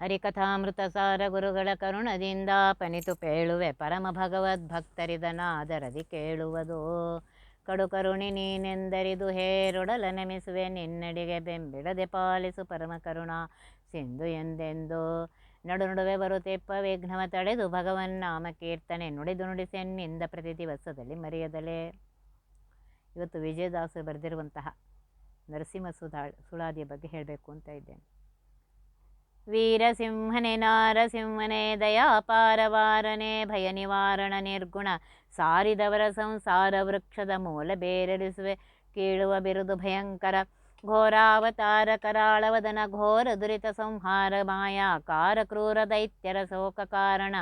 ಹರಿಕಥಾಮೃತ ಸಾರ ಗುರುಗಳ ಕರುಣದಿಂದ ಪನಿತು ಪೇಳುವೆ ಪರಮ ಭಗವದ್ ಭಕ್ತರಿದನಾದರದಿ ಕೇಳುವುದು. ಕರುಣಿ ನೀನೆಂದರಿದು ಹೇರೊಡಲ ನೆಮಿಸುವೆ, ನಿನ್ನಡಿಗೆ ಬೆಂಬಿಡದೆ ಪಾಲಿಸು ಪರಮ ಕರುಣ ಸಿಂಧು ಎಂದೆಂದು. ನಡು ನಡುವೆ ಬರುತ್ತೆಪ್ಪ ವಿಘ್ನವ ತಡೆದು ಭಗವನ್ ನಾಮ ಕೀರ್ತನೆ ನುಡಿದು ನುಡಿಸೆನ್ನಿಂದ ಪ್ರತಿ ದಿವಸದಲ್ಲಿ ಮರೆಯದಲೇ. ಇವತ್ತು ವಿಜಯದಾಸರು ಬರೆದಿರುವಂತಹ ನರಸಿಂಹ ಸುಧಾ ಸುಳಾದಿಯ ಬಗ್ಗೆ ಹೇಳಬೇಕು ಅಂತ ಇದ್ದೇನೆ. ವೀರಸಿಂಹನೆ ನಾರಸಿಂಹನೇ, ದಯಾಪಾರವಾರನೆ ಭಯ ನಿವಾರಣ ನಿರ್ಗುಣ, ಸಾರಿದವರ ಸಂಸಾರ ವೃಕ್ಷದ ಮೂಲ ಬೇರೆರಿಸುವೆ, ಕೀಳುವ ಬಿರುದು ಭಯಂಕರ, ಘೋರಾವತಾರ ಕರಾಳವದನ ಘೋರ ದುರಿತ ಸಂಹಾರ ಮಾಯಾಕಾರ ಕ್ರೂರ ದೈತ್ಯರ ಶೋಕ ಕಾರಣ,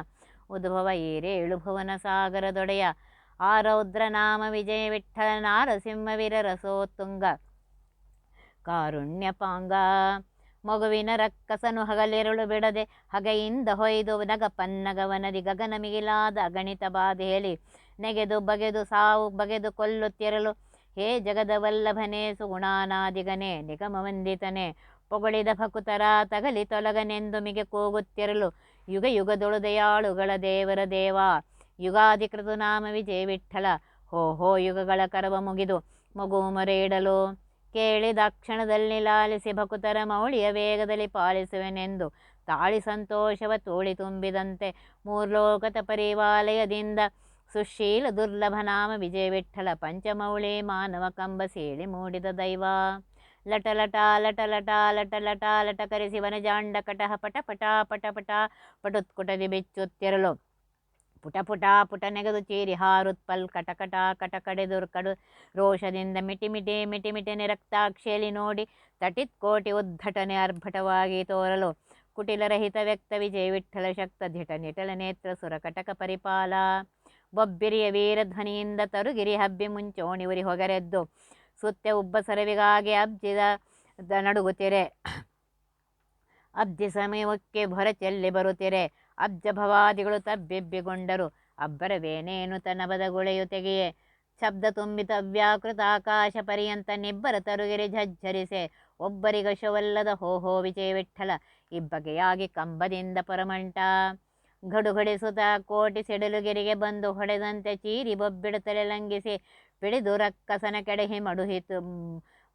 ಉದ್ಭವ ಈರೇಳು ಭುವನ ಸಾಗರದೊಡೆಯ ಆರೌದ್ರ ನಾಮ ವಿಜಯ ವಿಠಲ ನಾರಸಿಂಹ ವಿರರಸೋತ್ತುಂಗ ಕಾರುಣ್ಯಪಾಂಗ ಮಗುವಿನ ರಕ್ಕಸನು ಹಗಲೆರಳು ಬಿಡದೆ ಹಗೆಯಿಂದ ಹೊಯ್ದು ನಗ ಪನ್ನಗವನದಿ ಗಗನ ಮಿಗಿಲಾದ ಅಗಣಿತ ಹೇಳಿ, ನೆಗೆದು ಬಗೆದು ಸಾವು ಬಗೆದು ಕೊಲ್ಲುತ್ತಿರಲು, ಹೇ ಜಗದವಲ್ಲಭನೇ ಸುಗುಣಾನಾದಿಗನೇ ನಿಗಮವಂದಿತನೇ, ಪೊಗಳಿದ ಭಕುತರ ತಗಲಿ ತೊಲಗನೆಂದು ಮಿಗೆ ಕೂಗುತ್ತಿರಲು, ಯುಗ ಯುಗದೊಳು ದಯಾಳುಗಳ ದೇವರ ದೇವ, ಯುಗಾಧಿಕೃತ ನಾಮ ವಿಜಯ ವಿಠಲ, ಹೋ ಹೋ ಯುಗಗಳ ಕರವ ಮುಗಿದು ಮಗು ಮೊರೆ ಇಡಲು ಕೇಳಿದ ಕ್ಷಣದಲ್ಲಿ ಲಾಲಿಸಿ ಭಕುತರ ಮೌಳಿಯ ವೇಗದಲ್ಲಿ ಪಾಲಿಸುವೆನೆಂದು ತಾಳಿ ಸಂತೋಷವ ತೋಳಿ ತುಂಬಿದಂತೆ ಮೂರ್ಲೋಕತ ಪರಿವಾಲಯದಿಂದ ಸುಶೀಲ ದುರ್ಲಭ ನಾಮ ವಿಜಯ ವಿಠಲ ಪಂಚಮೌಳಿ ಮಾನವ ಕಂಬ ಸೇಳಿ ಮೂಡಿದ ದೈವ. ಲಟ ಲಟ ಲಟ ಲಟ ಲಟ ಲಟ ಲಟ ಕರೆಸಿ ವನಜಾಂಡ ಕಟಹ ಪಟ ಪಟ ಪಟ ಪಟ ಪಟುತ್ಕುಟದಿ ಬೆಚ್ಚುತ್ತಿರಲು ಪುಟ ಪುಟ ಪುಟ ನೆಗೆದು ಚೀರಿ ಹಾರುತ್ಪಲ್ ಕಟಕಟ ಕಟ ಕಡೆದುರ್ ಕಡು ರೋಷದಿಂದ ಮಿಟಿ ಮಿಟಿ ಮಿಟಿ ಮಿಟಿನೆ ರಕ್ತಾಕ್ಷೇಲಿ ನೋಡಿ ತಟಿತ್ ಕೋಟಿ ಉದ್ಧಟನೆ ಅರ್ಭಟವಾಗಿ ತೋರಲು ಕುಟಿಲರಹಿತ ವ್ಯಕ್ತ ವಿಜಯ ವಿಠಲ ಶಕ್ತ ಧಿಟ ನಿಟಲ ನೇತ್ರ ಸುರ ಕಟಕ ಪರಿಪಾಲ. ಬೊಬ್ಬಿರಿಯ ವೀರಧ್ವನಿಯಿಂದ ತರುಗಿರಿ ಹಬ್ಬಿ ಮುಂಚೋಣಿ ಉರಿ ಹೊಗರೆದ್ದು ಸುತ್ತೆ ಉಬ್ಬ ಸರವಿಗಾಗಿ ಅಬ್ಜಿದ ನಡುಗುತ್ತಿರೆ ಅಬ್ಜಿ ಸಮಯಕ್ಕೆ ಹೊರಚೆಲ್ಲಿ ಬರುತ್ತಿರೆ ಅಬ್ಜ ಭವಾದಿಗಳು ತಬ್ಬಿಬ್ಬಿಗೊಂಡರು. ಅಬ್ಬರವೇನೇನು ತನ್ನ ಬದಗುಳೆಯು ತೆಗೆಯೇ? ಶಬ್ದ ತುಂಬಿತ ವ್ಯಾಕೃತ ಆಕಾಶ ಪರ್ಯಂತ ನಿಬ್ಬರ ತರುಗಿರಿ ಝಜ್ಜರಿಸೆ? ಒಬ್ಬರಿಗಶವಲ್ಲದ ಹೋ ವಿಜಯ ವಿಠಲ ಇಬ್ಬಗೆಯಾಗಿ ಕಂಬದಿಂದ ಪರಮಂಟ ಘಡುಘಡಿಸುತ್ತ ಕೋಟಿ ಸಿಡಿಲುಗಿರಿಗೆ ಬಂದು ಹೊಡೆದಂತೆ ಚೀರಿ ಬೊಬ್ಬಿಡುತ್ತಲೆ ಲಂಘಿಸಿ ಬಿಡಿದು ರಕ್ಕಸನ ಕೆಡಹಿ ಮಡುಹಿತು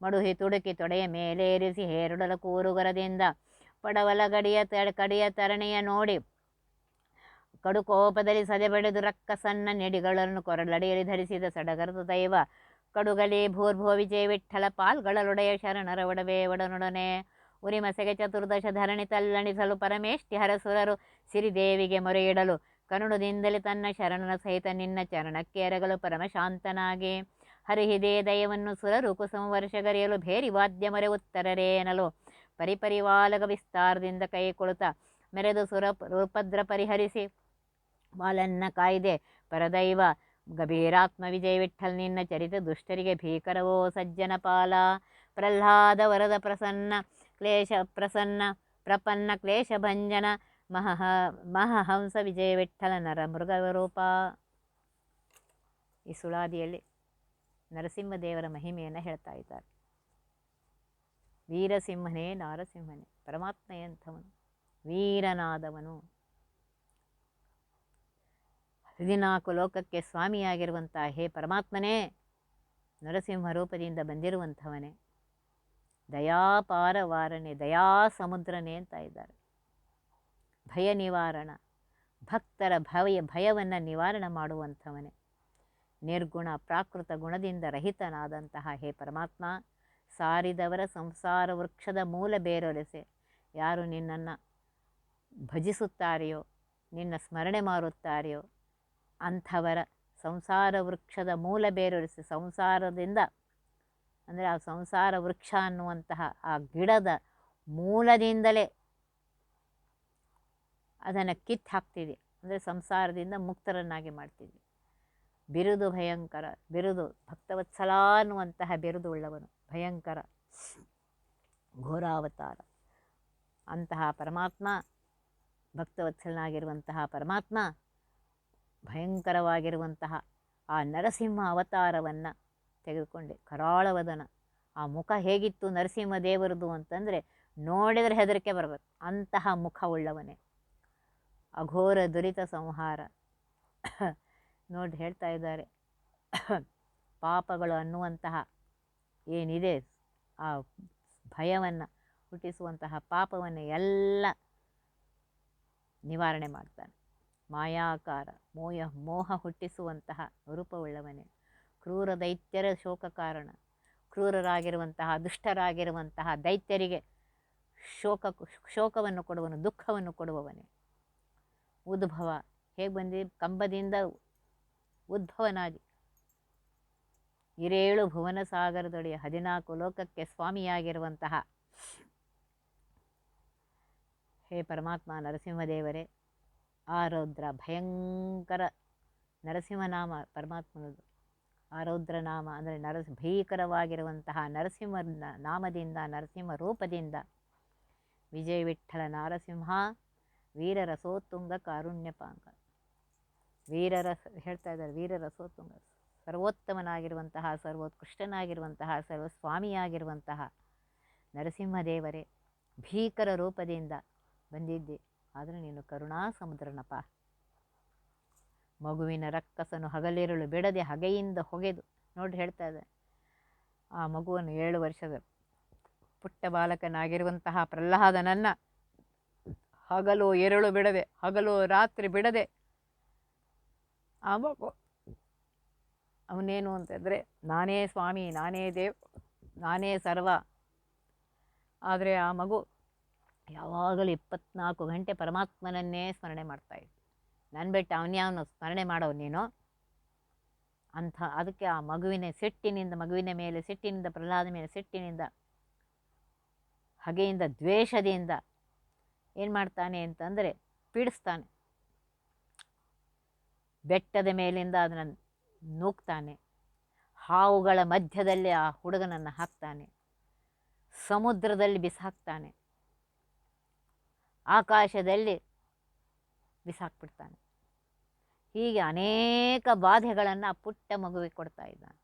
ಮಡುಹಿ ತುಡುಕಿ ತೊಡೆಯ ಮೇಲೇರಿಸಿ, ಹೇರುಡಲ ಕೂರುಗರದಿಂದ ಪಡವಲ ಗಡಿಯ ತ, ಕಡಿಯ ತರಣೆಯ ನೋಡಿ ಕಡು ಕೋಪದಲ್ಲಿ ಸದೆ ಬಡಿದು ರಕ್ಕಸನ್ನ ನೆಡಿಗಳನ್ನು ಕೊರಳಡಿಯಲ್ಲಿ ಧರಿಸಿದ ಸಡಗರದ ದೈವ. ಕಡುಗಲಿ ಭೂರ್ಭೋ ವಿಜಯ ವಿಠಲ ಪಾಲ್ಗಳೊಡೆಯ ಶರಣರ ಒಡವೆ ಒಡನೊಡನೆ. ಉರಿಮಸೆಗೆ ಚತುರ್ದಶ ಧರಣಿ ತಲ್ಲಣಿಸಲು ಪರಮೇಷ್ಟಿ ಹರಸುರರು ಸಿರಿದೇವಿಗೆ ಮೊರೆಯಿಡಲು. ಕರುಣದಿಂದಲೇ ತನ್ನ ಶರಣನ ಸಹಿತ ನಿನ್ನ ಚರಣಕ್ಕೆ ಎರಗಲು ಪರಮಶಾಂತನಾಗಿ. ಹರಿಹಿದೇ ದಯವನ್ನು ಸುರರು ಕುಸುಮ ವರ್ಷಗರಿಯಲು ಭೇರಿ ವಾದ್ಯ ಮೊರೆ ಉತ್ತರರೇನಲು ಪರಿಪರಿವಾಲಗ ವಿಸ್ತಾರದಿಂದ ಕೈ ಕುಳಿತ ಮೆರೆದು ಸುರ ರೂಪದ್ರ ಪರಿಹರಿಸಿ. ಬಾಲನ್ನ ಕಾಯ್ದೆ. ಪರದೈವ ಗಭೀರಾತ್ಮ ವಿಜಯ ವಿಠಲ್ ನಿನ್ನ ಚರಿತ ದುಷ್ಟರಿಗೆ ಭೀಕರವೋ ಸಜ್ಜನ ಪಾಲ. ಪ್ರಹ್ಲಾದ ವರದ ಪ್ರಸನ್ನ ಕ್ಲೇಶ, ಪ್ರಸನ್ನ ಪ್ರಪನ್ನ ಕ್ಲೇಶ ಭಂಜನ, ಮಹಹ, ಮಹಹಂಸ ವಿಜಯ ವಿಠಲ ನರ ಮೃಗರೂಪ ಈ ಸುಳಾದಿಯಲ್ಲಿ ನರಸಿಂಹದೇವರ ಮಹಿಮೆಯನ್ನು ಹೇಳ್ತಾ ಇದ್ದಾರೆ. ವೀರಸಿಂಹನೇ ನಾರಸಿಂಹನೇ, ಪರಮಾತ್ಮೆಯಂಥವನು, ವೀರನಾದವನು. ಹದಿನಾಲ್ಕು ಲೋಕಕ್ಕೆ ಸ್ವಾಮಿಯಾಗಿರುವಂಥ ಹೇ ಪರಮಾತ್ಮನೇ, ನರಸಿಂಹ ರೂಪದಿಂದ ಬಂದಿರುವಂಥವನೇ, ದಯಾಪಾರವಾರಣೆ ದಯಾ ಸಮುದ್ರನೇ ಅಂತ ಇದ್ದಾರೆ. ಭಯ ನಿವಾರಣ, ಭಕ್ತರ ಭಯ ಭಯವನ್ನು ನಿವಾರಣೆ ಮಾಡುವಂಥವನೇ, ನಿರ್ಗುಣ ಪ್ರಾಕೃತ ಗುಣದಿಂದ ರಹಿತನಾದಂತಹ ಹೇ ಪರಮಾತ್ಮ, ಸಾರಿದವರ ಸಂಸಾರ ವೃಕ್ಷದ ಮೂಲ ಬೇರೊರೆಸೆ, ಯಾರು ನಿನ್ನನ್ನು ಭಜಿಸುತ್ತಾರೆಯೋ, ನಿನ್ನ ಸ್ಮರಣೆ ಮಾಡುತ್ತಾರೆಯೋ ಅಂಥವರ ಸಂಸಾರ ವೃಕ್ಷದ ಮೂಲ ಬೇರೊರೆಸಿ ಸಂಸಾರದಿಂದ ಅಂದರೆ ಆ ಸಂಸಾರ ವೃಕ್ಷ ಅನ್ನುವಂತಹ ಆ ಗಿಡದ ಮೂಲದಿಂದಲೇ ಅದನ್ನು ಕಿತ್ತು ಹಾಕ್ತಿದೆ ಅಂದರೆ ಸಂಸಾರದಿಂದ ಮುಕ್ತರನ್ನಾಗಿ ಮಾಡ್ತಿದ್ವಿ ಬಿರುದು ಭಯಂಕರ, ಬಿರುದು ಭಕ್ತವತ್ಸಲ ಅನ್ನುವಂತಹ ಬಿರುದು ಉಳ್ಳವನು, ಭಯಂಕರ ಘೋರಾವತಾರ. ಅಂತಹ ಪರಮಾತ್ಮ ಭಕ್ತವತ್ಸಲನಾಗಿರುವಂತಹ ಪರಮಾತ್ಮ ಭಯಂಕರವಾಗಿರುವಂತಹ ಆ ನರಸಿಂಹ ಅವತಾರವನ್ನು ತೆಗೆದುಕೊಂಡೆ. ಕರಾಳವದನ. ಆ ಮುಖ ಹೇಗಿತ್ತು ನರಸಿಂಹ ದೇವರದು ಅಂತಂದರೆ ನೋಡಿದರೆ ಹೆದರಿಕೆ ಬರಬೇಕು. ಅಂತಹ ಮುಖವುಳ್ಳವನೇ ಅಘೋರ ದುರಿತ ಸಂಹಾರ. ನೋಡಿ ಹೇಳ್ತಾ ಇದ್ದಾರೆ. ಪಾಪಗಳು ಅನ್ನುವಂತಹ ಏನಿದೆ? ಆ ಭಯವನ್ನು ಹುಟ್ಟಿಸುವಂತಹ ಪಾಪವನ್ನು ಎಲ್ಲ ನಿವಾರಣೆ ಮಾಡ್ತಾನೆ. ಮಾಯಾಕಾರ, ಮೋಯ, ಮೋಹ ಹುಟ್ಟಿಸುವಂತಹ ರೂಪವುಳ್ಳವನೇ. ಕ್ರೂರ ದೈತ್ಯರ ಶೋಕ ಕಾರಣ. ಕ್ರೂರರಾಗಿರುವಂತಹ, ದುಷ್ಟರಾಗಿರುವಂತಹ ದೈತ್ಯರಿಗೆ ಶೋಕ, ಶೋಕವನ್ನು ಕೊಡುವನು, ದುಃಖವನ್ನು ಕೊಡುವವನೇ. ಉದ್ಭವ. ಹೇಗೆ ಬಂದಿ? ಕಂಬದಿಂದ ಉದ್ಭವನಾದಿ ಇರೇಳು ಭುವನ ಸಾಗರದೊಡೆಯ ಹದಿನಾಲ್ಕು ಲೋಕಕ್ಕೆ ಸ್ವಾಮಿಯಾಗಿರುವಂತಹ ಹೇ ಪರಮಾತ್ಮ ನರಸಿಂಹದೇವರೇ ಆರೌದ್ರ ಭಯಂಕರ ನರಸಿಂಹನಾಮ ಪರಮಾತ್ಮನದು. ಆರೌದ್ರ ನಾಮ ಅಂದರೆ ನರಸ್, ಭೀಕರವಾಗಿರುವಂತಹ ನರಸಿಂಹ ನಾಮದಿಂದ, ನರಸಿಂಹ ರೂಪದಿಂದ. ವಿಜಯ ವಿಠ್ಠಲ ನಾರಸಿಂಹ ವೀರರಸೋತ್ತುಂಗ ಕಾರುಣ್ಯಪಾಂಗ ವೀರರಸ ಹೇಳ್ತಾ ಇದ್ದಾರೆ ವೀರರಸೋತ್ತುಂಗ ಸರ್ವೋತ್ತಮನಾಗಿರುವಂತಹ, ಸರ್ವೋತ್ಕೃಷ್ಟನಾಗಿರುವಂತಹ, ಸರ್ವಸ್ವಾಮಿಯಾಗಿರುವಂತಹ ನರಸಿಂಹದೇವರೇ ಭೀಕರ ರೂಪದಿಂದ ಬಂದಿದ್ದೆ. ಆದರೆ ನೀನು ಕರುಣಾ ಸಮುದ್ರನಪ್ಪ. ಮಗುವಿನ ರಕ್ಕಸನು ಹಗಲಿರುಳು ಬಿಡದೆ ಹಗೆಯಿಂದ ಹೊಗೆದು. ನೋಡಿ ಹೇಳ್ತಾ ಇದೆ. ಆ ಮಗುವನ್ನು ಏಳು ವರ್ಷದ ಪುಟ್ಟ ಬಾಲಕನಾಗಿರುವಂತಹ ಪ್ರಹ್ಲಾದನನ್ನು ಹಗಲು ಎರಳು ಬಿಡದೆ, ಹಗಲು ರಾತ್ರಿ ಬಿಡದೆ ಆ ಮಗು ಅವನೇನು ಅಂತಂದರೆ, ನಾನೇ ಸ್ವಾಮಿ, ನಾನೇ ದೇವ್, ನಾನೇ ಸರ್ವ. ಆದರೆ ಆ ಮಗು ಯಾವಾಗಲೂ ಇಪ್ಪತ್ನಾಲ್ಕು ಗಂಟೆ ಪರಮಾತ್ಮನನ್ನೇ ಸ್ಮರಣೆ ಮಾಡ್ತಾ ಇದ್ದೆ. ನನ್ನ ಬಿಟ್ಟು ಅವನ್ಯಾವನು ಸ್ಮರಣೆ ಮಾಡೋ ನೀನು? ಅಂಥ, ಅದಕ್ಕೆ ಆ ಮಗುವಿನ ಸಿಟ್ಟಿನಿಂದ, ಮಗುವಿನ ಮೇಲೆ, ಸಿಟ್ಟಿನಿಂದ ಪ್ರಹ್ಲಾದ ಮೇಲೆ, ಸಿಟ್ಟಿನಿಂದ, ಹಗೆಯಿಂದ, ದ್ವೇಷದಿಂದ ಏನು ಮಾಡ್ತಾನೆ ಅಂತಂದರೆ ಪೀಡಿಸ್ತಾನೆ. ಬೆಟ್ಟದ ಮೇಲಿಂದ ಅದನ್ನು ನೂಕ್ತಾನೆ. ಹಾವುಗಳ ಮಧ್ಯದಲ್ಲಿ ಆ ಹುಡುಗನನ್ನು ಹಾಕ್ತಾನೆ. ಸಮುದ್ರದಲ್ಲಿ ಬಿಸಾಕ್ತಾನೆ. ಆಕಾಶದಲ್ಲಿ ಬಿಸಾಕ್ಬಿಡ್ತಾನೆ. ಹೀಗೆ ಅನೇಕ ಬಾಧೆಗಳನ್ನು ಪುಟ್ಟ ಮಗುವಿಗೆ ಕೊಡ್ತಾ ಇದ್ದಾನೆ.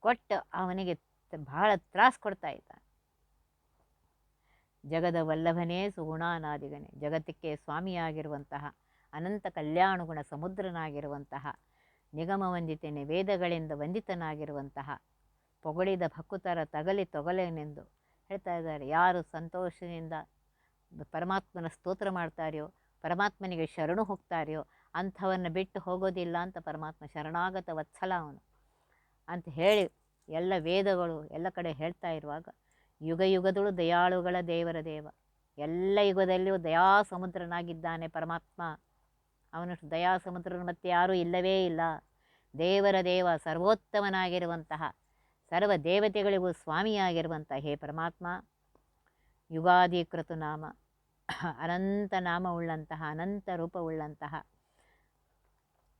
ಕೊಟ್ಟು ಅವನಿಗೆ ಬಹಳ ತ್ರಾಸ ಕೊಡ್ತಾ ಇದ್ದಾನೆ. ಜಗದ ವಲ್ಲಭನೇ ಸುಗುಣಾನಾದಿಗನೇ, ಜಗತ್ತಕ್ಕೆ ಸ್ವಾಮಿಯಾಗಿರುವಂತಹ, ಅನಂತ ಕಲ್ಯಾಣಗುಣ ಸಮುದ್ರನಾಗಿರುವಂತಹ, ನಿಗಮ ವಂದಿತೇನೆ ವೇದಗಳಿಂದ ವಂದಿತನಾಗಿರುವಂತಹ, ಪೊಗಳಿದ ಭಕ್ತರ ತಗಲಿ ತೊಗಲೇನೆಂದು ಹೇಳ್ತಾ ಇದ್ದಾರೆ. ಯಾರು ಸಂತೋಷದಿಂದ ಪರಮಾತ್ಮನ ಸ್ತೋತ್ರ ಮಾಡ್ತಾರೆಯೋ, ಪರಮಾತ್ಮನಿಗೆ ಶರಣು ಹೋಗ್ತಾರೆಯೋ, ಅಂಥವನ್ನು ಬಿಟ್ಟು ಹೋಗೋದಿಲ್ಲ ಅಂತ ಪರಮಾತ್ಮ ಶರಣಾಗತ ವತ್ಸಲ ಅವನು. ಅಂತ ಹೇಳಿ ಎಲ್ಲ ವೇದಗಳು ಎಲ್ಲ ಕಡೆ ಹೇಳ್ತಾ ಇರುವಾಗ, ಯುಗ ಯುಗದಳು ದಯಾಳುಗಳ ದೇವರ ದೇವ, ಎಲ್ಲ ಯುಗದಲ್ಲಿಯೂ ದಯಾ ಸಮುದ್ರನಾಗಿದ್ದಾನೆ ಪರಮಾತ್ಮ. ಅವನಷ್ಟು ದಯಾ ಸಮುದ್ರನ ಮತ್ತೆ ಯಾರೂ ಇಲ್ಲವೇ ಇಲ್ಲ. ದೇವರ ದೇವ ಸರ್ವೋತ್ತಮನಾಗಿರುವಂತಹ ಸರ್ವ ದೇವತೆಗಳಿಗೂ ಸ್ವಾಮಿಯಾಗಿರುವಂಥ ಹೇ ಪರಮಾತ್ಮ ಯುಗಾದಿ ನಾಮ, ಅನಂತ ನಾಮವುಳ್ಳಂತಹ ಅನಂತ ರೂಪವುಳ್ಳಂತಹ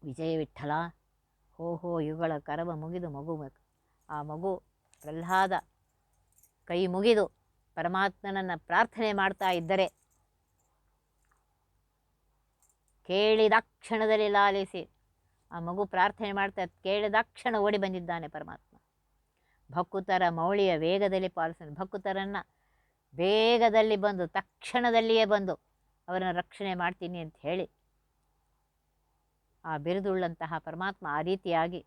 ವಿಜಯ ವಿಠಲ, ಹೋ ಯುಗಳ ಕರವ ಮುಗಿದು ಮಗು ಆ ಮಗು ಪ್ರಹ್ಲಾದ ಕೈ ಮುಗಿದು ಪರಮಾತ್ಮನನ್ನು ಪ್ರಾರ್ಥನೆ ಮಾಡ್ತಾ ಇದ್ದರೆ ಕೇಳಿದಾಕ್ಷಣದಲ್ಲಿ ಲಾಲಿಸಿ ಆ ಮಗು ಪ್ರಾರ್ಥನೆ ಮಾಡ್ತಾ ಕೇಳಿದ ಕ್ಷಣ ಓಡಿ ಬಂದಿದ್ದಾನೆ ಪರಮಾತ್ಮ. ಭಕ್ಕುತರ ಮೌಳಿಯ ವೇಗದಲ್ಲಿ ಪಾಲಿಸಿದ ಭಕ್ಕುತರನ್ನು ವೇಗದಲ್ಲಿ ಬಂದು, ತಕ್ಷಣದಲ್ಲಿಯೇ ಬಂದು ಅವರನ್ನು ರಕ್ಷಣೆ ಮಾಡ್ತೀನಿ ಅಂತ ಹೇಳಿ ಆ ಬಿರುದುಳ್ಳಂತಹ ಪರಮಾತ್ಮ ಆ ರೀತಿಯಾಗಿ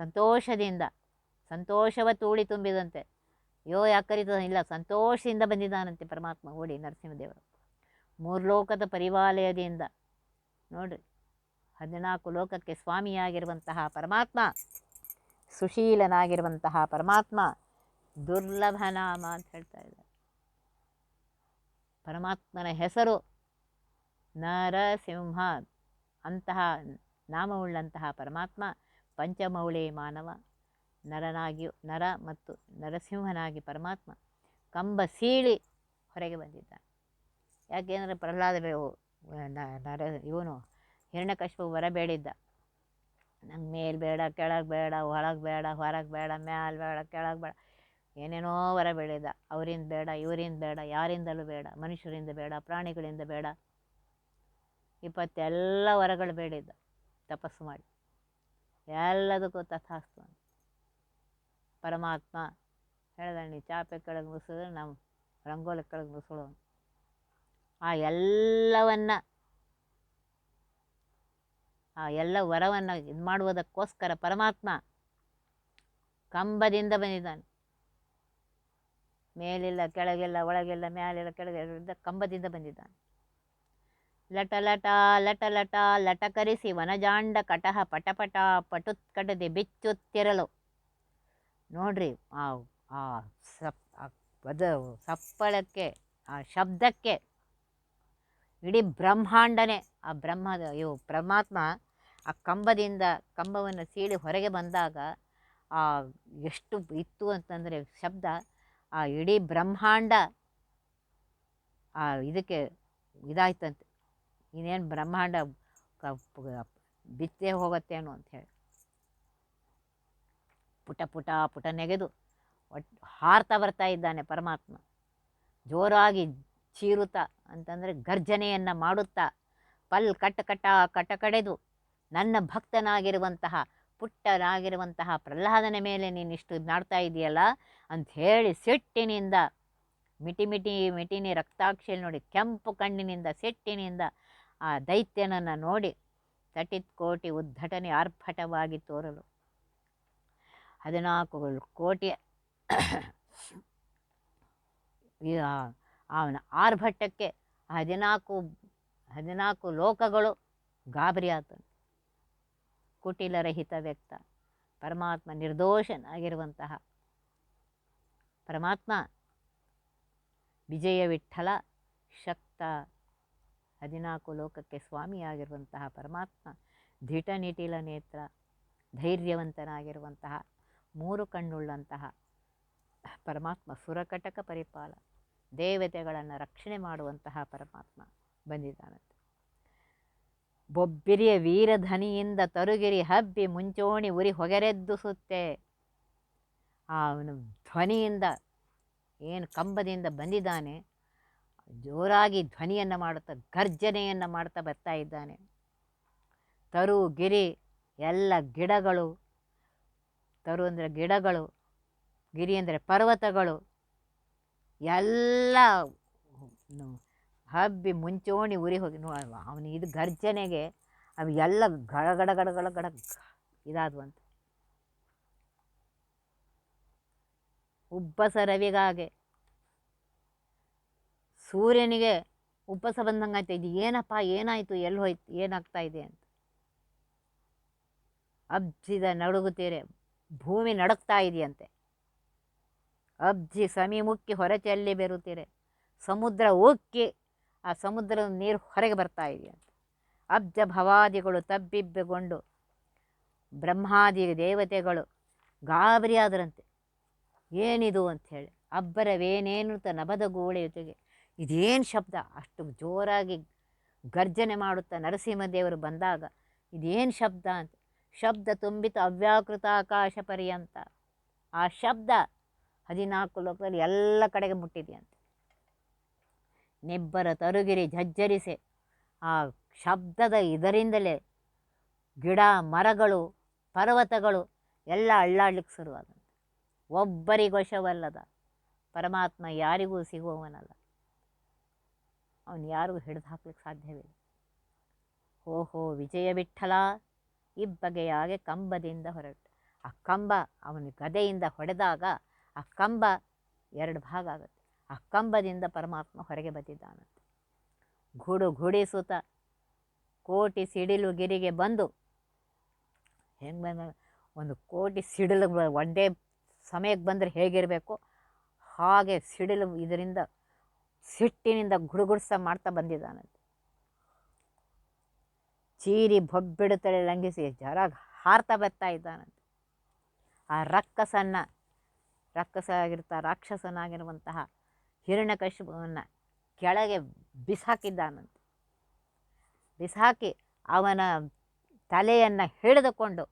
ಸಂತೋಷದಿಂದ, ಸಂತೋಷವ ತೂಳಿ ತುಂಬಿದಂತೆ ಯೋ ಯಾಕರಿತ ಇಲ್ಲ ಸಂತೋಷದಿಂದ ಬಂದಿದ್ದಾನಂತೆ ಪರಮಾತ್ಮ ಓಡಿ ನರಸಿಂಹದೇವರು. ಮೂರ್ಲೋಕದ ಪರಿವಾಲಯದಿಂದ ನೋಡ್ರಿ, ಹದಿನಾಲ್ಕು ಲೋಕಕ್ಕೆ ಸ್ವಾಮಿಯಾಗಿರುವಂತಹ ಪರಮಾತ್ಮ ಸುಶೀಲನಾಗಿರುವಂತಹ ಪರಮಾತ್ಮ ದುರ್ಲಭ ನಾಮ ಅಂತ ಹೇಳ್ತಾ ಇದ್ದಾರೆ. ಪರಮಾತ್ಮನ ಹೆಸರು ನರಸಿಂಹ ಅಂತಹ ನಾಮವುಳ್ಳಂತಹ ಪರಮಾತ್ಮ ಪಂಚಮೌಳಿ ಮಾನವ, ನರನಾಗಿ ನರ ಮತ್ತು ನರಸಿಂಹನಾಗಿ ಪರಮಾತ್ಮ ಕಂಬ ಸೀಳಿ ಹೊರಗೆ ಬಂದಿದ್ದಾನೆ. ಯಾಕೆಂದರೆ ಪ್ರಹ್ಲಾದ ಬೇ- ನರ, ಇವನು ಹಿರಣ್ಯಕಶ್ಯಪು ವರ ಬೇಡಿದ್ದ ನಂಗೆ ಮೇಲೆ ಬೇಡ, ಕೆಳಗೆ ಬೇಡ, ಒಳಗೆ ಬೇಡ, ಹೊರಗೆ ಬೇಡ, ಮ್ಯಾಲೆ ಬೇಡ, ಕೆಳಗೆ ಬೇಡ. ಏನೇನೋ ವರ ಬೆಳೆದ. ಅವರಿಂದ ಬೇಡ, ಇವರಿಂದ ಬೇಡ, ಯಾರಿಂದಲೂ ಬೇಡ, ಮನುಷ್ಯರಿಂದ ಬೇಡ, ಪ್ರಾಣಿಗಳಿಂದ ಬೇಡ. ಇಪ್ಪತ್ತೆಲ್ಲ ವರಗಳು ಬೇಡಿದ್ದ. ತಪಸ್ಸು ಮಾಡಿ. ಎಲ್ಲದಕ್ಕೂ ತಥಾಸ್ತು ಪರಮಾತ್ಮ ಹೇಳ್ದಣ್ಣಿ ಚಾಪೆ ಕೆಳಗೆ ಮುಸಿದ್ರೆ ನಮ್ಮ ರಂಗೋಲಿ ಕೆಳಗೆ ಮುಸುಳು ಆ ಎಲ್ಲವನ್ನ ಆ ಎಲ್ಲ ವರವನ್ನು ಇದು ಮಾಡುವುದಕ್ಕೋಸ್ಕರ ಪರಮಾತ್ಮ ಕಂಬದಿಂದ ಬಂದಿದ್ದಾನೆ. ಮೇಲಿಲ್ಲ ಕೆಳಗಿಲ್ಲ ಒಳಗಿಲ್ಲ ಮೇಲಿಲ್ಲ ಕೆಳಗೆಲ್ಲ ಕಂಬದಿಂದ ಬಂದಿದ್ದಾನೆ. ಲಟ ಲಟ ಲಟ ಲಟ ಲಟಕರಿಸಿ ವನಜಾಂಡ ಕಟಹ ಪಟಪಟ ಪಟುತ್ಕಟದೆ ಬಿಚ್ಚುತ್ತಿರಲು. ನೋಡ್ರಿ ಆ ಆ ಸಪ್ ಸಪ್ಪಳಕ್ಕೆ, ಆ ಶಬ್ದಕ್ಕೆ ಇಡೀ ಬ್ರಹ್ಮಾಂಡನೇ. ಆ ಬ್ರಹ್ಮದ ಇವು ಪರಮಾತ್ಮ ಆ ಕಂಬದಿಂದ ಕಂಬವನ್ನು ಸೀಳಿ ಹೊರಗೆ ಬಂದಾಗ ಆ ಎಷ್ಟು ಇತ್ತು ಅಂತಂದರೆ ಶಬ್ದ, ಆ ಇಡೀ ಬ್ರಹ್ಮಾಂಡ ಆ ಇದಕ್ಕೆ ಇದಾಯ್ತಂತೆ. ಇನ್ನೇನು ಬ್ರಹ್ಮಾಂಡ ಬಿತ್ತೇ ಹೋಗತ್ತೇನೋ ಅಂಥೇಳಿ ಪುಟ ಪುಟ ಪುಟ ನೆಗೆದು ಒಟ್ಟು ಹಾರ್ತಾ ಬರ್ತಾ ಇದ್ದಾನೆ ಪರಮಾತ್ಮ. ಜೋರಾಗಿ ಚೀರುತ್ತಾ ಅಂತಂದರೆ ಗರ್ಜನೆಯನ್ನು ಮಾಡುತ್ತಾ ಪಲ್ ಕಟ್ಟ ಕಟ್ಟ ಕಟ ಕಡೆದು ನನ್ನ ಭಕ್ತನಾಗಿರುವಂತಹ ಪುಟ್ಟನಾಗಿರುವಂತಹ ಪ್ರಹ್ಲಾದನ ಮೇಲೆ ನೀನಿಷ್ಟು ಮಾಡ್ತಾ ಇದೆಯಲ್ಲ ಅಂತ ಹೇಳಿ ಸಿಟ್ಟಿನಿಂದ ಮಿಟಿ ಮಿಟಿ ಮಿಟಿನಿ ರಕ್ತಾಕ್ಷಿ ನೋಡಿ ಕೆಂಪು ಕಣ್ಣಿನಿಂದ ಸಿಟ್ಟಿನಿಂದ ಆ ದೈತ್ಯನನ್ನು ನೋಡಿ ತಟಿತ್ ಕೋಟಿ ಉದ್ಘಟನೆ ಆರ್ಭಟವಾಗಿ ತೋರಲು. ಹದಿನಾಲ್ಕು ಕೋಟಿ ಅವನ ಆರ್ಭಟಕ್ಕೆ ಹದಿನಾಲ್ಕು ಹದಿನಾಲ್ಕು ಲೋಕಗಳು ಗಾಬರಿ ಆತನು ಕುಟಿಲರಹಿತ ವ್ಯಕ್ತ. ಪರಮಾತ್ಮ ನಿರ್ದೋಷನಾಗಿರುವಂತಹ ಪರಮಾತ್ಮ ವಿಜಯ ವಿಠಲ ಶಕ್ತ ಹದಿನಾಲ್ಕು ಲೋಕಕ್ಕೆ ಸ್ವಾಮಿಯಾಗಿರುವಂತಹ ಪರಮಾತ್ಮ ದಿಟ ನಿಟಿಲ ನೇತ್ರ ಧೈರ್ಯವಂತನಾಗಿರುವಂತಹ ಮೂರು ಕಣ್ಣುಳ್ಳಂತಹ ಪರಮಾತ್ಮ ಸುರಕಟಕ ಪರಿಪಾಲ ದೇವತೆಗಳನ್ನು ರಕ್ಷಣೆ ಮಾಡುವಂತಹ ಪರಮಾತ್ಮ ಬಂದಿದ್ದಾನಂತೆ. ಬೊಬ್ಬಿರಿಯ ವೀರಧನಿಯಿಂದ ತರುಗಿರಿ ಹಬ್ಬಿ ಮುಂಚೋಣಿ ಉರಿ ಹೊಗೆರೆದ್ದು ಸುತ್ತೆ ಆ ಧ್ವನಿಯಿಂದ, ಏನು ಕಂಬದಿಂದ ಬಂದಿದ್ದಾನೆ. ಜೋರಾಗಿ ಧ್ವನಿಯನ್ನು ಮಾಡುತ್ತಾ, ಗರ್ಜನೆಯನ್ನು ಮಾಡ್ತಾ ಬರ್ತಾ ಇದ್ದಾನೆ. ತರು ಗಿರಿ ಎಲ್ಲ ಗಿಡಗಳು, ತರು ಅಂದರೆ ಗಿಡಗಳು, ಗಿರಿ ಅಂದರೆ ಪರ್ವತಗಳು, ಎಲ್ಲ ಹಬ್ಬಿ ಮುಂಚೋಣಿ ಉರಿ ಹೋಗಿ ನೋ ಅವನು ಇದು ಗರ್ಜನೆಗೆ ಅವು ಎಲ್ಲ ಗಡಗಡ ಗಡಗಡ ಗಡ ಇದಾದ್ವಂತೆ. ಉಬ್ಬಸ ರವಿಗಾಗೆ. ಸೂರ್ಯನಿಗೆ ಉಬ್ಬಸ ಬಂದಂಗಾಯ್ತು ಇದು ಏನಪ್ಪ? ಏನಾಯಿತು? ಎಲ್ಲಿ ಹೋಯ್ತು ಏನಾಗ್ತಾ ಇದೆ ಅಂತ. ಅಬ್ಜಿದ ನಡುಗುತ್ತೀರೆ, ಭೂಮಿ ನಡುಕ್ತಾ ಇದೆಯಂತೆ. ಅಬ್ಜಿ ಸಮಿ ಮುಕ್ಕಿ ಹೊರಚೆಲ್ಲಿ ಬೆರುತ್ತೀರೆ, ಸಮುದ್ರ ಉಕ್ಕಿ ಆ ಸಮುದ್ರದ ನೀರು ಹೊರಗೆ ಬರ್ತಾ ಇದೆಯಂತೆ. ಅಬ್ಜ ಭವಾದಿಗಳು ತಬ್ಬಿಬ್ಬೆಗೊಂಡು ಬ್ರಹ್ಮಾದಿ ದೇವತೆಗಳು ಗಾಬರಿಯಾದರಂತೆ ಏನಿದು ಅಂಥೇಳಿ ಅಬ್ಬರವೇನೇನು ತ ನಭದ ಜೊತೆಗೆ ಇದೇನು ಶಬ್ದ? ಅಷ್ಟು ಜೋರಾಗಿ ಗರ್ಜನೆ ಮಾಡುತ್ತಾ ನರಸಿಂಹದೇವರು ಬಂದಾಗ ಇದೇನು ಶಬ್ದ ಅಂತ, ಶಬ್ದ ತುಂಬಿತ ಅವ್ಯಾಕೃತ ಆಕಾಶ ಪರ್ಯಂತ. ಆ ಶಬ್ದ ಹದಿನಾಲ್ಕು ಲೋಕದಲ್ಲಿ ಎಲ್ಲ ಕಡೆಗೆ ಮುಟ್ಟಿದೆಯಂತೆ. ನಿಬ್ಬರ ತರುಗಿರಿ ಝಜ್ಜರಿಸೆ ಆ ಶಬ್ದದ ಇದರಿಂದಲೇ ಗಿಡ, ಮರಗಳು, ಪರ್ವತಗಳು ಎಲ್ಲ ಅಳ್ಳಾಡ್ಲಿಕ್ಕೆ ಶುರುವಾದಂತೆ. ಒಬ್ಬರಿಗೊಶವಲ್ಲದ ಪರಮಾತ್ಮ ಯಾರಿಗೂ ಸಿಗುವವನಲ್ಲ. ಅವನು ಯಾರಿಗೂ ಹಿಡಿದು ಹಾಕ್ಲಿಕ್ಕೆ ಸಾಧ್ಯವಿಲ್ಲ. ಓಹೋ, ವಿಜಯ ವಿಠಲ, ಇಬ್ಬಗೆಯಾಗೆ ಕಂಬದಿಂದ ಹೊರಟು. ಆ ಕಂಬ ಅವನ ಗದೆಯಿಂದ ಹೊಡೆದಾಗ ಆ ಕಂಬ ಎರಡು ಭಾಗ ಆಗುತ್ತೆ. ಆ ಕಂಬದಿಂದ ಪರಮಾತ್ಮ ಹೊರಗೆ ಬಂದಿದ್ದಾನಂತೆ. ಗುಡು ಗುಡಿಸುತ್ತ ಕೋಟಿ ಸಿಡಿಲು ಗಿರಿಗೆ ಬಂದು ಹೆಂಗೆ ಬಂದ ಒಂದು ಕೋಟಿ ಸಿಡಿಲು ಒಂದೇ ಸಮಯಕ್ಕೆ ಬಂದರೆ ಹೇಗಿರಬೇಕು? ಹಾಗೆ ಸಿಡಿಲು ಇದರಿಂದ ಸಿಟ್ಟಿನಿಂದ ಗುಡುಗುಡ್ಸ ಮಾಡ್ತಾ ಬಂದಿದ್ದಾನಂತೆ. ಚೀರಿ ಬೊಬ್ಬಿಡುತ್ತಳೆ ಲಂಘಿಸಿ ಜರ ಹಾರ್ತಾ ಬರ್ತಾ ಇದ್ದಾನಂತೆ. ಆ ರಕ್ಕಸನ್ನ, ರಕ್ಕಸ ಆಗಿರ್ತಾ ರಾಕ್ಷಸನಾಗಿರುವಂತಹ ಹಿರಣ್ಯಕಶಿಪುವನ್ನು ಕೆಳಗೆ ಬಿಸಾಕಿದ್ದಾನಂತೆ. ಬಿಸಾಕಿ ಅವನ ತಲೆಯನ್ನು ಹಿಡಿದುಕೊಂಡು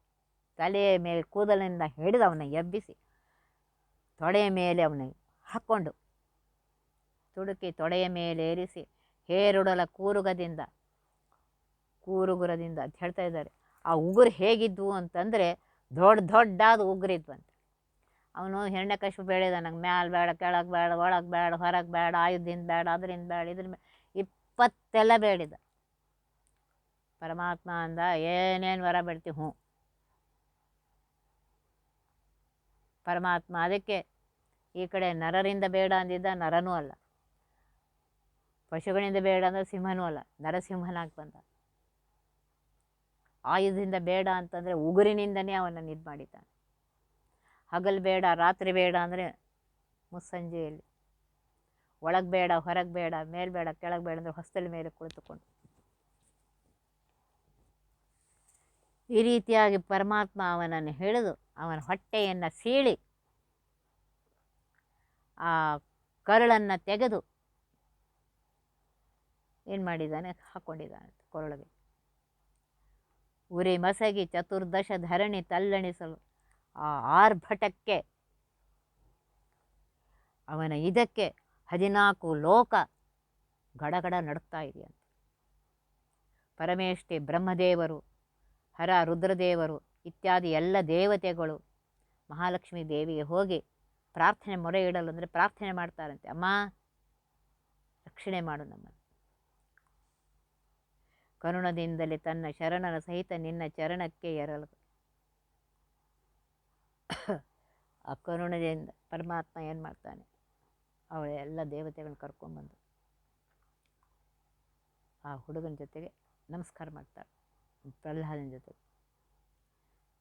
ತಲೆಯ ಮೇಲೆ ಕೂದಲಿನಿಂದ ಹಿಡಿದು ಅವನ ಎಬ್ಬಿಸಿ ತೊಡೆಯ ಮೇಲೆ ಅವನ ಹಾಕ್ಕೊಂಡು ತುಡುಕಿ ತೊಡೆಯ ಮೇಲೆ ಏರಿಸಿ ಹೇರುಡಲ ಕೂರುಗದಿಂದ, ಕೂರುಗುರದಿಂದ ಅಂತ ಹೇಳ್ತಾ ಇದ್ದಾರೆ. ಆ ಉಗುರು ಹೇಗಿದ್ವು ಅಂತಂದರೆ ದೊಡ್ಡ ದೊಡ್ಡಾದ ಉಗುರಿದ್ವಂತೆ. ಅವನು ಹಿರಣ್ಯಕಶಿಪು ಬೇಡಿದ ನಂಗೆ ಮ್ಯಾಲ ಬೇಡ, ಕೆಳಗೆ ಬೇಡ, ಒಳಗೆ ಬೇಡ, ಹೊರಗೆ ಬೇಡ, ಆಯುಧದಿಂದ ಬೇಡ, ಅದರಿಂದ ಬೇಡ, ಇದ್ರ ಇಪ್ಪತ್ತೆಲ್ಲ ಬೇಡಿದ. ಪರಮಾತ್ಮ ಅಂದ, ಏನೇನು ವರ ಬಿಡ್ತಿ ಹ್ಞೂ. ಪರಮಾತ್ಮ ಅದಕ್ಕೆ ಈ ಕಡೆ ನರರಿಂದ ಬೇಡ ಅಂದಿದ್ದ ನರನೂ ಅಲ್ಲ. ಪಶುಗಳಿಂದ ಬೇಡ ಅಂದ್ರೆ ಸಿಂಹನೂ ಅಲ್ಲ. ನರಸಿಂಹನಾಗಿ ಬಂದ. ಆಯುಧದಿಂದ ಬೇಡ ಅಂತಂದರೆ ಉಗುರಿನಿಂದನೇ ಅವನನ್ನು ಇದು ಮಾಡಿದ್ದಾನೆ. ಹಗಲು ಬೇಡ, ರಾತ್ರಿ ಬೇಡ ಅಂದರೆ ಮುಸ್ಸಂಜೆಯಲ್ಲಿ. ಒಳಗೆ ಬೇಡ, ಹೊರಗೆ ಬೇಡ, ಮೇಲೆ ಬೇಡ, ಕೆಳಗೆ ಬೇಡ ಅಂದರೆ ಹೊಸ್ತಲ ಮೇಲೆ ಕುಳಿತುಕೊಂಡು. ಈ ರೀತಿಯಾಗಿ ಪರಮಾತ್ಮ ಅವನನ್ನು ಹಿಡಿದು ಅವನ ಹೊಟ್ಟೆಯನ್ನು ಸೀಳಿ ಆ ಕರುಳನ್ನು ತೆಗೆದು ಏನು ಮಾಡಿದ್ದಾನೆ? ಹಾಕ್ಕೊಂಡಿದ್ದಾನೆ ಕೊರಳಿಗೆ. ಉರಿ ಮಸಗಿ ಚತುರ್ದಶ ಧರಣಿ ತಲ್ಲಣಿಸಲು ಆ ಆರ್ಭಟಕ್ಕೆ, ಅವನ ಇದಕ್ಕೆ ಹದಿನಾಲ್ಕು ಲೋಕ ಗಡಗಡ ನಡುತ್ತಾ ಇದೆಯಂತೆ. ಪರಮೇಷ್ಠಿ, ಬ್ರಹ್ಮದೇವರು, ಹರ, ರುದ್ರದೇವರು ಇತ್ಯಾದಿ ಎಲ್ಲ ದೇವತೆಗಳು ಮಹಾಲಕ್ಷ್ಮೀ ದೇವಿಗೆ ಹೋಗಿ ಪ್ರಾರ್ಥನೆ ಮೊರೆ ಇಡಲು ಅಂದರೆ ಪ್ರಾರ್ಥನೆ ಮಾಡ್ತಾರಂತೆ. ಅಮ್ಮ, ರಕ್ಷಣೆ ಮಾಡು ನಮ್ಮನ್ನು. ಕರುಣದಿಂದಲೇ ತನ್ನ ಶರಣನ ಸಹಿತ ನಿನ್ನ ಚರಣಕ್ಕೆ ಎರಲು ಆ ಕರುಣದಿಂದ ಪರಮಾತ್ಮ ಏನು ಮಾಡ್ತಾನೆ? ಅವಳ ಎಲ್ಲ ದೇವತೆಗಳನ್ನ ಕರ್ಕೊಂಡ್ಬಂದು ಆ ಹುಡುಗನ ಜೊತೆಗೆ ನಮಸ್ಕಾರ ಮಾಡ್ತಾಳೆ, ಪ್ರಹ್ಲಾದನ ಜೊತೆಗೆ.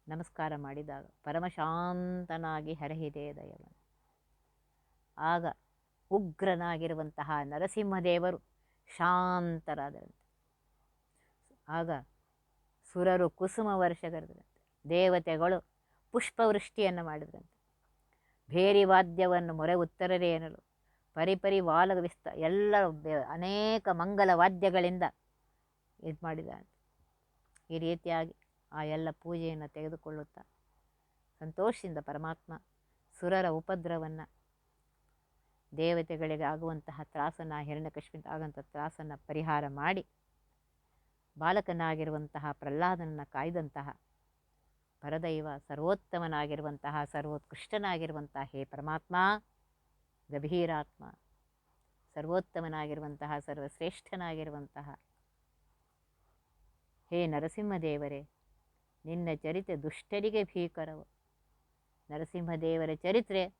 ನಮಸ್ಕಾರ ಮಾಡಿದಾಗ ಪರಮಶಾಂತನಾಗಿ ಹರಹಿದೆ ದಯವನು ಆಗ ಉಗ್ರನಾಗಿರುವಂತಹ ನರಸಿಂಹದೇವರು ಶಾಂತರಾದರಂತೆ. ಆಗ ಸುರರು ಕುಸುಮ ವರ್ಷಗರದಂತೆ ದೇವತೆಗಳು ಪುಷ್ಪವೃಷ್ಟಿಯನ್ನು ಮಾಡಿದ್ರಂತೆ. ಭೇರಿ ವಾದ್ಯವನ್ನು ಮೊರೆ ಉತ್ತರರೇ ಎನ್ನಲು ಪರಿಪರಿ ವಾಲಗ ವಿಸ್ತ ಎಲ್ಲ ಅನೇಕ ಮಂಗಲ ವಾದ್ಯಗಳಿಂದ ಇದು ಮಾಡಿದಂತೆ ಈ ರೀತಿಯಾಗಿ ಆ ಎಲ್ಲ ಪೂಜೆಯನ್ನು ತೆಗೆದುಕೊಳ್ಳುತ್ತಾ ಸಂತೋಷದಿಂದ ಪರಮಾತ್ಮ ಸುರರ ಉಪದ್ರವನ್ನು, ದೇವತೆಗಳಿಗೆ ಆಗುವಂತಹ ತ್ರಾಸನ್ನು ಹಿರಣ್ಯಕಶ್ಮಿಂದ ಆಗುವಂಥ ತ್ರಾಸನ್ನು ಪರಿಹಾರ ಮಾಡಿ, ಬಾಲಕನಾಗಿರುವಂತಹ ಪ್ರಹ್ಲಾದನನ್ನು ಕಾಯ್ದಂತಹ ಪರದೈವ ಸರ್ವೋತ್ತಮನಾಗಿರುವಂತಹ, ಸರ್ವೋತ್ಕೃಷ್ಟನಾಗಿರುವಂತಹ, ಹೇ ಪರಮಾತ್ಮ, ಗಭೀರಾತ್ಮ, ಸರ್ವೋತ್ತಮನಾಗಿರುವಂತಹ, ಸರ್ವಶ್ರೇಷ್ಠನಾಗಿರುವಂತಹ. ಹೇ ನರಸಿಂಹದೇವರೇ, ನಿನ್ನ ಚರಿತ್ರೆ ದುಷ್ಟರಿಗೆ ಭೀಕರವು. ನರಸಿಂಹದೇವರ ಚರಿತ್ರೆ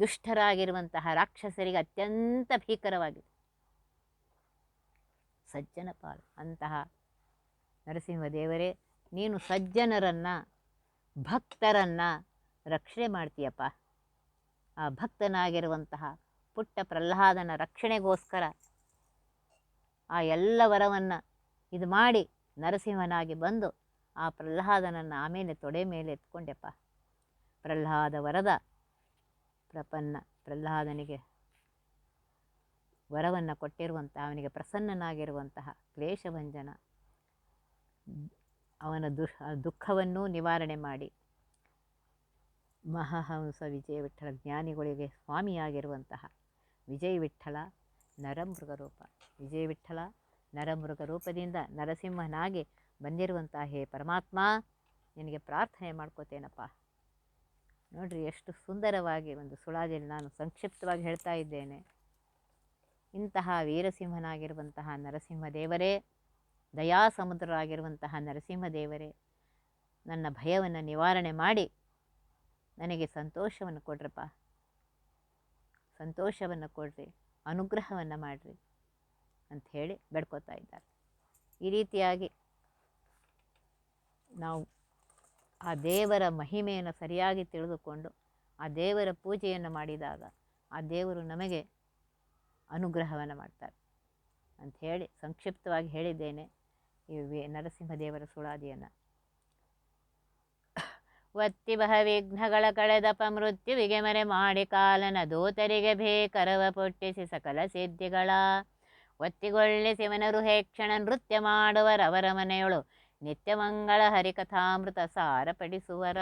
ದುಷ್ಟರಾಗಿರುವಂತಹ ರಾಕ್ಷಸರಿಗೆ ಅತ್ಯಂತ ಭೀಕರವಾಗಿದೆ. ಸಜ್ಜನ ಪಾಲು. ಅಂತಹ ನರಸಿಂಹದೇವರೇ, ನೀನು ಸಜ್ಜನರನ್ನು ಭಕ್ತರನ್ನು ರಕ್ಷಣೆ ಮಾಡ್ತೀಯಪ್ಪ. ಆ ಭಕ್ತನಾಗಿರುವಂತಹ ಪುಟ್ಟ ಪ್ರಹ್ಲಾದನ ರಕ್ಷಣೆಗೋಸ್ಕರ ಆ ಎಲ್ಲ ವರವನ್ನು ಇದು ಮಾಡಿ ನರಸಿಂಹನಾಗಿ ಬಂದು ಆ ಪ್ರಹ್ಲಾದನನ್ನು ಆಮೇಲೆ ತೊಡೆ ಮೇಲೆ ಎತ್ಕೊಂಡೆಪ್ಪ. ಪ್ರಹ್ಲಾದ ವರದ ಪ್ರಪನ್ನ ಪ್ರಹ್ಲಾದನಿಗೆ ವರವನ್ನು ಕೊಟ್ಟಿರುವಂತಹ ಅವನಿಗೆ ಪ್ರಸನ್ನನಾಗಿರುವಂತಹ ಕ್ಲೇಶಭಂಜನ ಅವನ ದುಃ, ದುಃಖವನ್ನೂ ನಿವಾರಣೆ ಮಾಡಿ. ಮಹಾಹಂಸ ವಿಜಯ ವಿಠಲ ಜ್ಞಾನಿಗಳಿಗೆ ಸ್ವಾಮಿಯಾಗಿರುವಂತಹ ವಿಜಯ ವಿಠಲ ನರಮೃಗರೂಪ ವಿಜಯ ವಿಠಲ ನರಮೃಗ ರೂಪದಿಂದ ನರಸಿಂಹನಾಗಿ ಬಂದಿರುವಂತಹ ಹೇ ಪರಮಾತ್ಮ, ನಿನಗೆ ಪ್ರಾರ್ಥನೆ ಮಾಡ್ಕೋತೇನಪ್ಪ. ನೋಡ್ರಿ ಎಷ್ಟು ಸುಂದರವಾಗಿ ಒಂದು ಸುಳಾದಿಯಲ್ಲಿ ನಾನು ಸಂಕ್ಷಿಪ್ತವಾಗಿ ಹೇಳ್ತಾ ಇದ್ದೇನೆ. ಇಂತಹ ವೀರಸಿಂಹನಾಗಿರುವಂತಹ ನರಸಿಂಹದೇವರೇ ದಯಾಸಮುದ್ರರಾಗಿರುವಂತಹ ನರಸಿಂಹದೇವರೇ, ನನ್ನ ಭಯವನ್ನು ನಿವಾರಣೆ ಮಾಡಿ ನನಗೆ ಸಂತೋಷವನ್ನು ಕೊಡ್ರಪ್ಪ. ಸಂತೋಷವನ್ನು ಕೊಡ್ರಿ, ಅನುಗ್ರಹವನ್ನು ಮಾಡಿರಿ ಅಂಥೇಳಿ ಬೇಡ್ಕೋತಾ ಇದ್ದಾರೆ. ಈ ರೀತಿಯಾಗಿ ನಾವು ಆ ದೇವರ ಮಹಿಮೆಯನ್ನು ಸರಿಯಾಗಿ ತಿಳಿದುಕೊಂಡು ಆ ದೇವರ ಪೂಜೆಯನ್ನು ಮಾಡಿದಾಗ ಆ ದೇವರು ನಮಗೆ ಅನುಗ್ರಹವನ್ನು ಮಾಡ್ತಾರೆ ಅಂಥೇಳಿ ಸಂಕ್ಷಿಪ್ತವಾಗಿ ಹೇಳಿದ್ದೇನೆ. ಈ ವಿ ನರಸಿಂಹದೇವರ ಸುಳಾದಿಯನ್ನು ಒತ್ತಿ ಬಹ ವಿಘ್ನಗಳ ಕಳೆದಪ ಮೃತ್ಯುವಿಗೆ ಮರೆ ಮಾಡಿ ಕಾಲನ ದೂತರಿಗೆ ಭೇಕರವ ಪೊಟ್ಟಿಸಿ ಸಕಲ ಸಿದ್ಧಿಗಳ. ಒತ್ತಿಗೊಳ್ಳಿಸಿವನರು ಹೇಕ್ಷಣ ನೃತ್ಯ ಮಾಡುವರವರ ಮನೆಯೊಳು ನಿತ್ಯ ಮಂಗಳ ಹರಿಕಥಾಮೃತ ಸಾರ ಪಡಿಸುವರ